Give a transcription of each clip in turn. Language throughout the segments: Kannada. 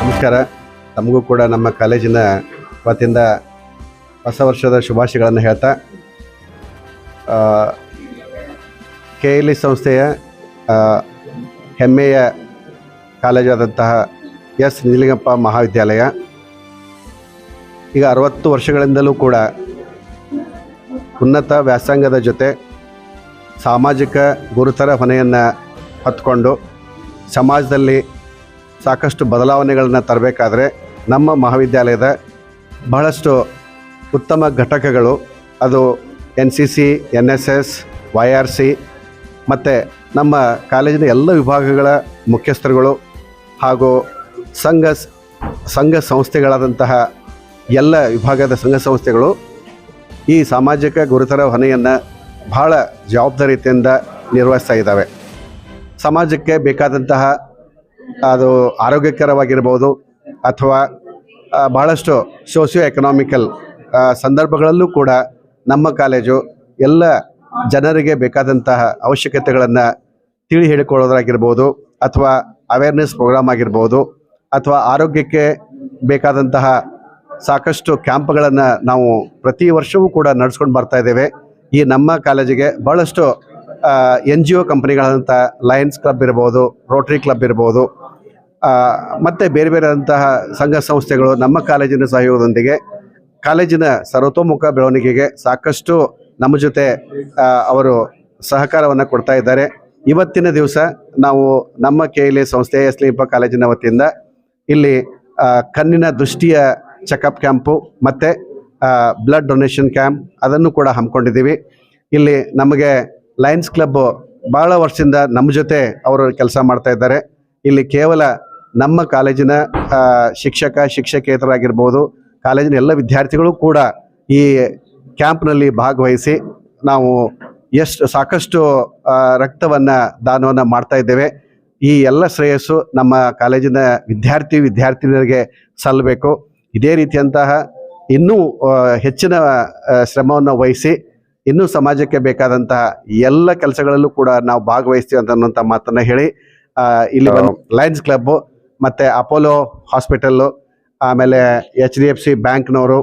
ನಮಸ್ಕಾರ ತಮಗೂ ಕೂಡ ನಮ್ಮ ಕಾಲೇಜಿನ ವತಿಯಿಂದ ಹೊಸ ವರ್ಷದ ಶುಭಾಶಯಗಳನ್ನು ಹೇಳ್ತಾ ಕೆ ಎಲ್ ಇ ಸಂಸ್ಥೆಯ ಹೆಮ್ಮೆಯ ಕಾಲೇಜಾದಂತಹ ಎಸ್ ನಿಜಲಿಂಗಪ್ಪ ಮಹಾವಿದ್ಯಾಲಯ. ಈಗ ಅರವತ್ತು ವರ್ಷಗಳಿಂದಲೂ ಕೂಡ ಉನ್ನತ ವ್ಯಾಸಂಗದ ಜೊತೆ ಸಾಮಾಜಿಕ ಗುರುತರ ಹೊನೆಯನ್ನು ಹೊತ್ಕೊಂಡು ಸಮಾಜದಲ್ಲಿ ಸಾಕಷ್ಟು ಬದಲಾವಣೆಗಳನ್ನು ತರಬೇಕಾದ್ರೆ ನಮ್ಮ ಮಹಾವಿದ್ಯಾಲಯದ ಬಹಳಷ್ಟು ಉತ್ತಮ ಘಟಕಗಳು ಅದು N C C, N S S, Y R C ಮತ್ತು ನಮ್ಮ ಕಾಲೇಜಿನ ಎಲ್ಲ ವಿಭಾಗಗಳ ಮುಖ್ಯಸ್ಥರುಗಳು ಹಾಗೂ ಸಂಘ ಸಂಘ ಸಂಸ್ಥೆಗಳಾದಂತಹ ಎಲ್ಲ ವಿಭಾಗದ ಸಂಘ ಸಂಸ್ಥೆಗಳು ಈ ಸಾಮಾಜಿಕ ಗುರುತರ ಹೊಣೆಯನ್ನು ಬಹಳ ಜವಾಬ್ದಾರಿತೆಯಿಂದ ನಿರ್ವಹಿಸ್ತಾ ಇದ್ದಾವೆ. ಸಮಾಜಕ್ಕೆ ಬೇಕಾದಂತಹ, ಅದು ಆರೋಗ್ಯಕರವಾಗಿರ್ಬೋದು ಅಥವಾ ಬಹಳಷ್ಟು ಸೋಷಿಯೋ ಎಕನಾಮಿಕಲ್ ಸಂದರ್ಭಗಳಲ್ಲೂ ಕೂಡ ನಮ್ಮ ಕಾಲೇಜು ಎಲ್ಲ ಜನರಿಗೆ ಬೇಕಾದಂತಹ ಅವಶ್ಯಕತೆಗಳನ್ನು ತಿಳಿ ಹೇಳಿಕೊಳ್ಳೋದಾಗಿರ್ಬೋದು ಅಥವಾ ಅವೇರ್ನೆಸ್ ಪ್ರೋಗ್ರಾಮ್ ಆಗಿರ್ಬೋದು ಅಥವಾ ಆರೋಗ್ಯಕ್ಕೆ ಬೇಕಾದಂತಹ ಸಾಕಷ್ಟು ಕ್ಯಾಂಪ್ಗಳನ್ನು ನಾವು ಪ್ರತಿ ವರ್ಷವೂ ಕೂಡ ನಡೆಸ್ಕೊಂಡು ಬರ್ತಾ ಇದ್ದೇವೆ. ಈ ನಮ್ಮ ಕಾಲೇಜಿಗೆ ಭಾಳಷ್ಟು ಎನ್ ಜಿ ಒ ಕಂಪ್ನಿಗಳಾದಂಥ ಲಯನ್ಸ್ ಕ್ಲಬ್ ಇರ್ಬೋದು, ರೋಟ್ರಿ ಕ್ಲಬ್ ಇರ್ಬೋದು ಮತ್ತು ಬೇರೆ ಬೇರೆ ಅಂತಹ ಸಂಘ ಸಂಸ್ಥೆಗಳು ನಮ್ಮ ಕಾಲೇಜಿನ ಸಹಯೋಗದೊಂದಿಗೆ ಕಾಲೇಜಿನ ಸರ್ವತೋಮುಖ ಬೆಳವಣಿಗೆಗೆ ಸಾಕಷ್ಟು ನಮ್ಮ ಜೊತೆ ಅವರು ಸಹಕಾರವನ್ನು ಕೊಡ್ತಾ ಇದ್ದಾರೆ. ಇವತ್ತಿನ ದಿವಸ ನಾವು ನಮ್ಮ ಕೆ ಎಲ್ ಎ ಸಂಸ್ಥೆ ಕಾಲೇಜಿನ ವತಿಯಿಂದ ಇಲ್ಲಿ ಕಣ್ಣಿನ ದೃಷ್ಟಿಯ ಚೆಕಪ್ ಕ್ಯಾಂಪು ಮತ್ತು ಬ್ಲಡ್ ಡೊನೇಷನ್ ಕ್ಯಾಂಪ್ ಅದನ್ನು ಕೂಡ ಹಮ್ಮಿಕೊಂಡಿದ್ದೀವಿ. ಇಲ್ಲಿ ನಮಗೆ ಲಯನ್ಸ್ ಕ್ಲಬ್ ಭಾಳ ವರ್ಷದಿಂದ ನಮ್ಮ ಜೊತೆ ಅವರು ಕೆಲಸ ಮಾಡ್ತಾ ಇದ್ದಾರೆ. ಇಲ್ಲಿ ಕೇವಲ ನಮ್ಮ ಕಾಲೇಜಿನ ಶಿಕ್ಷಕ, ಶಿಕ್ಷಕೇತರಾಗಿರ್ಬೋದು, ಕಾಲೇಜಿನ ಎಲ್ಲ ವಿದ್ಯಾರ್ಥಿಗಳು ಕೂಡ ಈ ಕ್ಯಾಂಪ್ನಲ್ಲಿ ಭಾಗವಹಿಸಿ ನಾವು ಎಷ್ಟು, ಸಾಕಷ್ಟು ರಕ್ತವನ್ನು, ದಾನವನ್ನು ಮಾಡ್ತಾ ಇದ್ದೇವೆ. ಈ ಎಲ್ಲ ಶ್ರೇಯಸ್ಸು ನಮ್ಮ ಕಾಲೇಜಿನ ವಿದ್ಯಾರ್ಥಿ, ವಿದ್ಯಾರ್ಥಿನಿಯರಿಗೆ ಸಲ್ಲಬೇಕು. ಇದೇ ರೀತಿಯಂತಹ ಇನ್ನೂ ಹೆಚ್ಚಿನ ಶ್ರಮವನ್ನು ವಹಿಸಿ ಇನ್ನೂ ಸಮಾಜಕ್ಕೆ ಬೇಕಾದಂತಹ ಎಲ್ಲ ಕೆಲಸಗಳಲ್ಲೂ ಕೂಡ ನಾವು ಭಾಗವಹಿಸ್ತೀವಿ ಅಂತ ಮಾತನ್ನ ಹೇಳಿ ಇಲ್ಲಿ ಲಯನ್ಸ್ ಕ್ಲಬ್ ಮತ್ತೆ ಅಪೋಲೋ ಹಾಸ್ಪಿಟಲ್ಲು ಆಮೇಲೆ ಎಚ್ ಡಿ ಎಫ್ ಸಿ ಬ್ಯಾಂಕ್ನವರು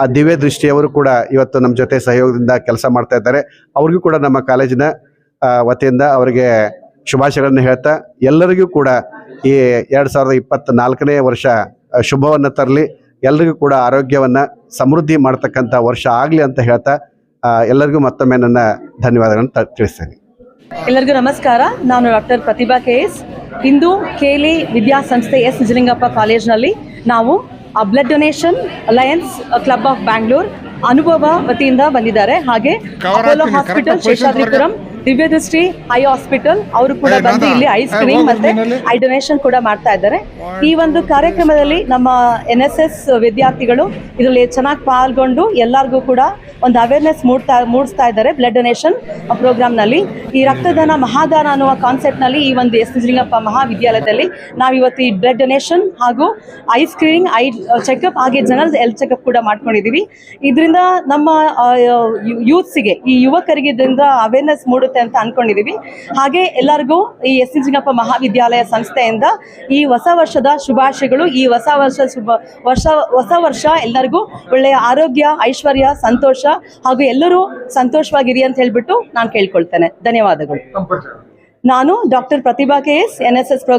ಆ ದಿವ್ಯ ದೃಷ್ಟಿಯವರು ಕೂಡ ಇವತ್ತು ನಮ್ಮ ಜೊತೆ ಸಹಯೋಗದಿಂದ ಕೆಲಸ ಮಾಡ್ತಾ ಇದ್ದಾರೆ. ಅವ್ರಿಗೂ ಕೂಡ ನಮ್ಮ ಕಾಲೇಜಿನ ವತಿಯಿಂದ ಅವರಿಗೆ ಶುಭಾಶಯಗಳನ್ನು ಹೇಳ್ತಾ ಎಲ್ಲರಿಗೂ ಕೂಡ ಈ ಎರಡು ಸಾವಿರದ ಇಪ್ಪತ್ತ ನಾಲ್ಕನೇ ವರ್ಷ ಶುಭವನ್ನು ತರಲಿ. ಎಲ್ಲರಿಗೂ ಕೂಡ ಆರೋಗ್ಯವನ್ನು ಸಮೃದ್ಧಿ ಮಾಡ್ತಕ್ಕಂಥ ವರ್ಷ ಆಗಲಿ ಅಂತ ಹೇಳ್ತಾ ಎಲ್ಲರಿಗೂ ಮತ್ತೊಮ್ಮೆ ನನ್ನ ಧನ್ಯವಾದಗಳನ್ನು ತಿಳಿಸ್ತೇನೆ. ಎಲ್ಲರಿಗೂ ನಮಸ್ಕಾರ. ನಾನು ಡಾಕ್ಟರ್ ಪ್ರತಿಭಾ ಕೆ ಎಸ್. ಇಂದು ಕೇಲಿ ವಿದ್ಯಾಸಂಸ್ಥೆ ಎಸ್. ನಿಜಲಿಂಗಪ್ಪ ಕಾಲೇಜ್ನಲ್ಲಿ ನಾವು blood donation alliance club of Bangalore ಅನುಭವ ವತಿಯಿಂದ ಬಂದಿದ್ದಾರೆ. ಹಾಗೆ ಅಪೋಲೋ ಹಾಸ್ಪಿಟಲ್ ಶೇಷಾದ್ರಿಪುರಂ ದಿವ್ಯ ದೃಷ್ಟಿ ಐ ಹಾಸ್ಪಿಟಲ್ ಅವರು ಕೂಡ ಬಂದು ಇಲ್ಲಿ ಐಸ್ ಕ್ರೀಮ್ ಮತ್ತೆ ಐ ಡೊನೇಷನ್ ಕೂಡ ಮಾಡ್ತಾ ಇದ್ದಾರೆ. ಈ ಒಂದು ಕಾರ್ಯಕ್ರಮದಲ್ಲಿ ನಮ್ಮ ಎನ್ ಎಸ್ ಎಸ್ ವಿದ್ಯಾರ್ಥಿಗಳು ಇದರಲ್ಲಿ ಚೆನ್ನಾಗಿ ಪಾಲ್ಗೊಂಡು ಎಲ್ಲರಿಗೂ ಕೂಡ ಒಂದು ಅವೇರ್ನೆಸ್ ಮೂಡ್ತಾ ಮೂಡಿಸ್ತಾ ಇದ್ದಾರೆ ಬ್ಲಡ್ ಡೊನೇಷನ್ ಪ್ರೋಗ್ರಾಮ್ನಲ್ಲಿ ಈ ರಕ್ತದಾನ ಮಹಾದಾನ ಅನ್ನುವ ಕಾನ್ಸೆಪ್ಟ್ನಲ್ಲಿ ಈ ಒಂದು ಎಸ್ ನಿಜಲಿಂಗಪ್ಪ ಮಹಾವಿದ್ಯಾಲಯದಲ್ಲಿ ನಾವು ಇವತ್ತು ಈ ಬ್ಲಡ್ ಡೊನೇಷನ್ ಹಾಗೂ ಐ ಸ್ಕ್ರೀನಿಂಗ್ ಐ ಚೆಕಪ್ ಹಾಗೆ ಜನರಲ್ ಹೆಲ್ತ್ ಚೆಕಪ್ ಕೂಡ ಮಾಡ್ಕೊಂಡಿದ್ದೀವಿ ಇದರಿಂದ ನಮ್ಮ ಯೂತ್ಸಿಗೆ ಈ ಯುವಕರಿಗೆ ಇದರಿಂದ ಅವೇರ್ನೆಸ್ ಮೂಡುತ್ತೆ ಅಂತ ಅನ್ಕೊಂಡಿದೀವಿ. ಹಾಗೆ ಎಲ್ಲರಿಗೂ ಈ ಎಸ್ ನಿಜಲಿಂಗಪ್ಪ ಮಹಾವಿದ್ಯಾಲಯ ಸಂಸ್ಥೆಯಿಂದ ಈ ಹೊಸ ವರ್ಷದ ಶುಭಾಶಯಗಳು ಈ ಹೊಸ ವರ್ಷ ಶುಭ ವರ್ಷ ಹೊಸ ವರ್ಷ ಎಲ್ಲರಿಗೂ ಒಳ್ಳೆಯ ಆರೋಗ್ಯ ಐಶ್ವರ್ಯ ಸಂತೋಷ ಹಾಗೂ ಎಲ್ಲರೂ ಸಂತೋಷವಾಗಿರಿ ಅಂತ ಹೇಳ್ಬಿಟ್ಟು ನಾನು ಕೇಳ್ಕೊಳ್ತೇನೆ. ಧನ್ಯವಾದಗಳು. ನಾನು doctor Pratibha K S N S S programme